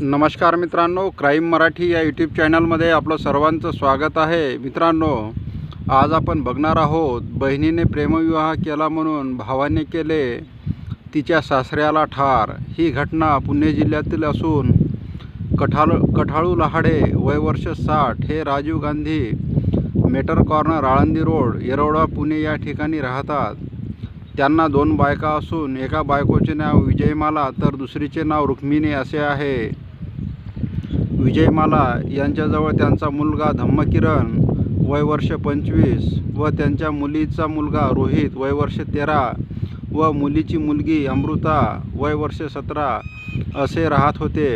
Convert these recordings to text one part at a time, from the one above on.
नमस्कार मित्रांनो क्राईम मराठी या यूट्यूब चॅनलमध्ये आपलं सर्वांचं स्वागत आहे. मित्रांनो आज आपण बघणार आहोत बहिणीने प्रेमविवाह केला म्हणून भावाने केले तिच्या सासऱ्याला ठार. ही घटना पुणे जिल्ह्यातील असून कठाळ कठाळू लहाडे वय वर्ष साठ हे राजीव गांधी मेटर कॉर्नर आळंदी रोड येरवडा पुणे या ठिकाणी राहतात. त्यांना दोन बायका असून एका बायकोचे नाव विजयमाला तर दुसरीचे नाव रुक्मिणी असे आहे. विजयमाला यांच्याजवळ त्यांचा मुलगा धम्मकिरण वय वर्ष पंचवीस व त्यांच्या मुलीचा मुलगा रोहित वय वर्ष तेरा व मुलीची मुलगी अमृता वय वर्ष सतरा असे राहत होते.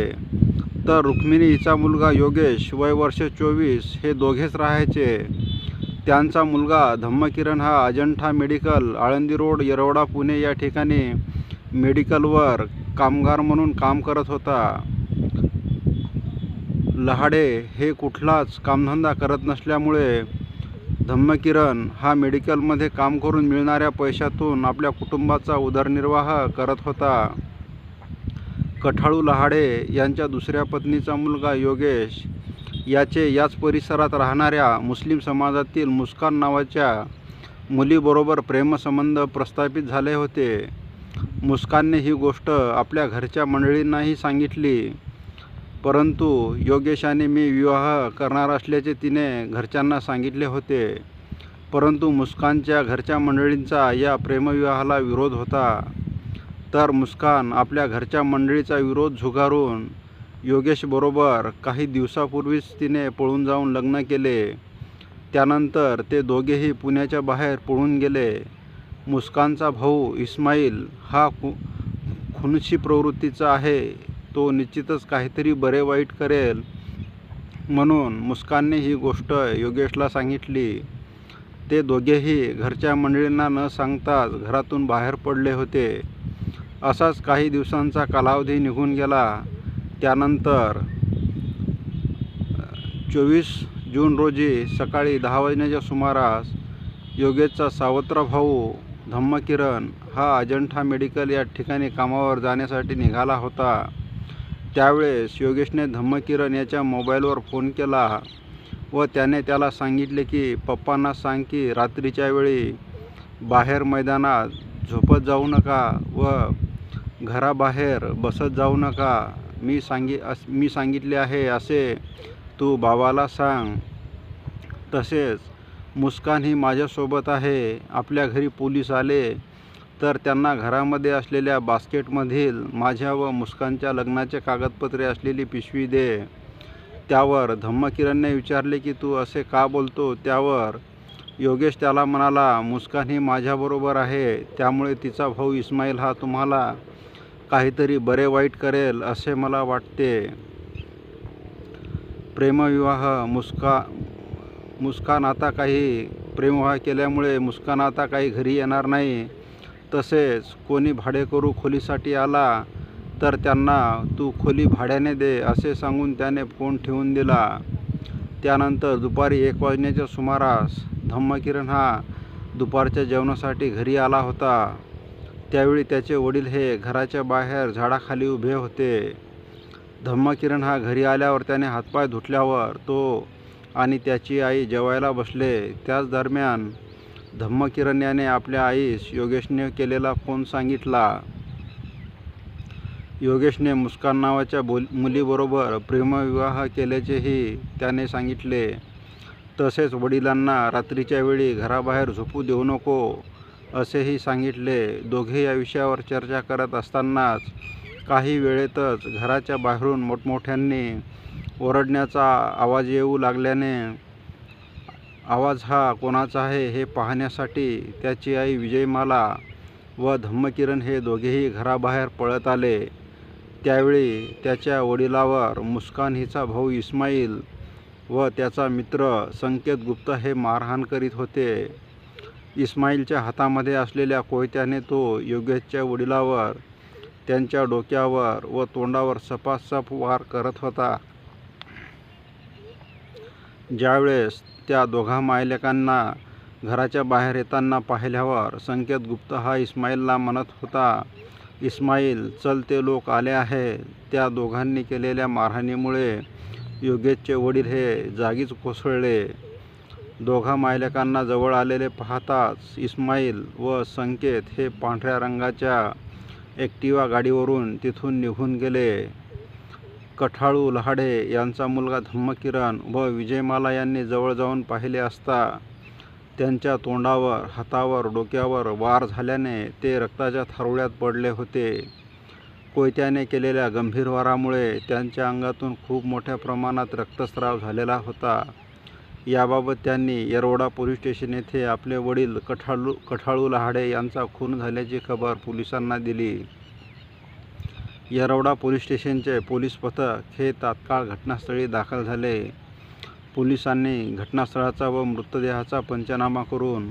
तर रुक्मिणी हिचा मुलगा योगेश वय वर्ष चोवीस हे दोघेच राहायचे. त्यांचा मुलगा धम्मकिरण हा अजंठा मेडिकल आळंदी रोड येरवडा पुणे या ठिकाणी मेडिकलवर कामगार म्हणून काम करत होता. लहाडे हे कुठलाच कामधंदा करत नसल्यामुळे धम्मकिरण हा मेडिकलमध्ये काम करून मिळणाऱ्या पैशातून आपल्या कुटुंबाचा उदरनिर्वाह करत होता. कठाळू लहाडे यांच्या दुसऱ्या पत्नीचा मुलगा योगेश याचे याच परिसरात राहणाऱ्या मुस्लिम समाजातील मुस्कान नावाच्या मुलीबरोबर प्रेमसंबंध प्रस्थापित झाले होते. मुस्कानने ही गोष्ट आपल्या घरच्या मंडळींनाही सांगितली. परंतु योगेशाने मी विवाह करणार असल्याचे तिने घरच्यांना सांगितले होते. परंतु मुस्कानच्या घरच्या मंडळींचा या प्रेमविवाहाला विरोध होता. तर मुस्कान आपल्या घरच्या मंडळीचा विरोध झुगारून योगेशबरोबर काही दिवसापूर्वीच तिने पळून जाऊन लग्न केले. त्यानंतर ते दोघेही पुण्याच्या बाहेर पळून गेले. मुस्कानचा भाऊ इस्माईल हा खु खुनशी प्रवृत्तीचा आहे. तो निश्चितच काहीतरी बरे वाईट करेल म्हणून मुस्कानने ही गोष्ट योगेशला सांगितली. ते दोघेही घरच्या मंडळींना न सांगताच घरातून बाहेर पडले होते. असाच काही दिवसांचा कालावधी निघून गेला. त्यानंतर चोवीस जून रोजी सकाळी दहा वाजण्याच्या सुमारास योगेशचा सावत्र भाऊ धम्मकिरण हा अजंठा मेडिकल या ठिकाणी कामावर जाण्यासाठी निघाला होता. त्यावेळेस योगेशने धम्मकिरण याच्या मोबाईलवर फोन केला व त्याने त्याला सांगितले की पप्पांना सांग की रात्रीच्या वेळी बाहेर मैदानात झोपत जाऊ नका व घराबाहेर बसत जाऊ नका. मी सांगी अस मी सांगितले आहे असे तू बाबाला सांग. तसेच मुस्कान ही माझ्यासोबत आहे. आपल्या घरी पोलीस आले तर त्यांना घरामध्ये असलेल्या बास्केटमधील माझ्या व मुस्कानच्या लग्नाचे कागदपत्रे असलेली पिशवी दे. त्यावर धम्मकिरणने विचारले की तू असे का बोलतो? त्यावर योगेश त्याला म्हणाला मुस्कान ही माझ्याबरोबर आहे त्यामुळे तिचा भाऊ इस्माईल हा तुम्हाला काहीतरी बरे वाईट करेल असे मला वाटते. प्रेमविवाह मुस्का मुस्कान आता काही प्रेमविवाह केल्यामुळे मुस्कान आता काही घरी येणार नाही. तसेच कोणी भाडेकरू खोलीसाठी आला तर त्यांना तू खोली भाड्याने दे असे सांगून त्याने फोन ठेवून दिला. त्यानंतर दुपारी एक वाजण्याच्या सुमारास धम्मकिरण हा दुपारच्या जेवणासाठी घरी आला होता. त्यावेळी त्याचे वडील हे घराच्या बाहेर झाडाखाली उभे होते. धम्मकिरण हा घरी आल्यावर त्याने हातपाय धुतल्यावर तो आणि त्याची आई जेवायला बसले. त्याच दरम्यान धम्मकिरण याने आपल्या आईस योगेशने केलेला फोन सांगितला. योगेशने मुस्कान नावाच्या बोल मुलीबरोबर प्रेमविवाह केल्याचेही त्याने सांगितले. तसेच वडिलांना रात्रीच्या वेळी घराबाहेर झोपू देऊ नको असेही सांगितले. दोघे या विषयावर चर्चा करत असतानाच काही वेळेतच घराच्या बाहेरून मोठमोठ्यांनी ओरडण्याचा आवाज येऊ लागल्याने आवाज हा कोणाचा आहे हे पाहण्यासाठी त्याची आई विजयमाला व धम्मकिरण हे दोघेही घराबाहेर पळत आले. त्यावेळी त्याच्या वडिलावर मुस्कान हिचा भाऊ इस्माईल व त्याचा मित्र संकेत गुप्त हे मारहाण करीत होते. इस्माईलच्या हातामध्ये असलेल्या कोयत्याने तो योगेशच्या वडिलावर त्यांच्या डोक्यावर व तोंडावर सपासप वार करत होता. ज्यावेळेस त्या दोघा मायलेकांना घराच्या बाहेर येताना पाहिल्यावर संकेत गुप्त हा इस्माईलला म्हणत होता इस्माईल चलते लोक आले आहे. त्या दोघांनी केलेल्या मारहाणीमुळे योगेशचे वडील हे जागीच कोसळले. दोघा मायलेकांना जवळ आलेले पाहताच इस्माईल व संकेत हे पांढऱ्या रंगाच्या ॲक्टिवा गाडीवरून तिथून निघून गेले. कठाळू लहाडे यांचा मुलगा धम्मकिरण व विजयमाला यांनी जवळ जाऊन पाहिले असता त्यांच्या तोंडावर हातावर डोक्यावर वार झाल्याने ते रक्ताच्या थारोळ्यात पडले होते. कोयत्याने केलेल्या गंभीर वारामुळे त्यांच्या अंगातून खूप मोठ्या प्रमाणात रक्तस्राव झालेला होता. याबाबत त्यांनी येरवडा पोलीस स्टेशन येथे आपले वडील कठाळू कठाळू लहाडे यांचा खून झाल्याची खबर पोलिसांना दिली. येरवडा पोलीस स्टेशनचे पोलीस पथक हे तात्काळ घटनास्थळी दाखल झाले. पोलिसांनी घटनास्थळाचा व मृतदेहाचा पंचनामा करून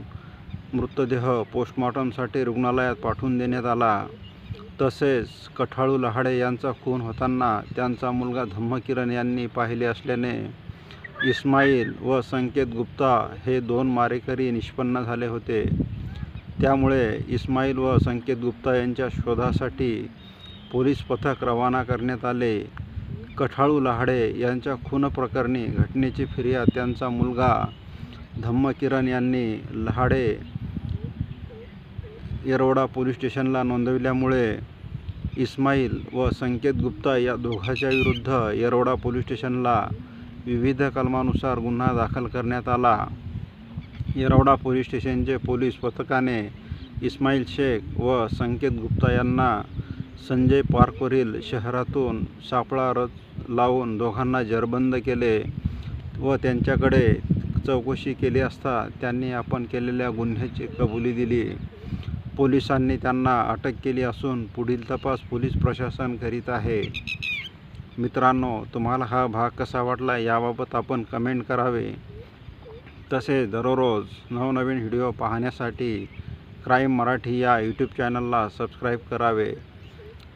मृतदेह पोस्टमॉर्टमसाठी रुग्णालयात पाठवून देण्यात आला. तसेच कठाळू लहाडे यांचा खून होताना त्यांचा मुलगा धम्मकिरण यांनी पाहिले असल्याने इस्माईल व संकेत गुप्ता हे दोन मारेकरी निष्पन्न झाले होते. त्यामुळे इस्माईल व संकेत गुप्ता यांच्या शोधासाठी पोलीस पथक रवाना करण्यात आले. कठाळू लहाडे यांच्या खून प्रकरणी घटनेची फिर्याद त्यांचा मुलगा धम्मकिरण यांनी लहाडे येरवडा पोलीस स्टेशनला नोंदविल्यामुळे इस्माईल व संकेत गुप्ता या दोघांच्या विरुद्ध येरवडा पोलीस स्टेशनला विविध कलमानुसार गुन्हा दाखल करण्यात आला. येरवडा पोलीस स्टेशनचे पोलीस पथकाने इस्माईल शेख व संकेत गुप्ता यांना संजय पार्कवरील शहरातून सापळा रथ लावून दोघांना जरबंद केले व त्यांच्याकडे चौकशी केली असता त्यांनी आपण केलेल्या गुन्ह्याची कबुली दिली. पोलिसांनी त्यांना अटक केली असून पुढील तपास पोलीस प्रशासन करीत आहे. मित्रांनो तुम्हाला हा भाग कसा वाटला याबाबत आपण कमेंट करावे. तसेच दररोज नवनवीन व्हिडिओ पाहण्यासाठी क्राईम मराठी या यूट्यूब चॅनलला सबस्क्राईब करावे.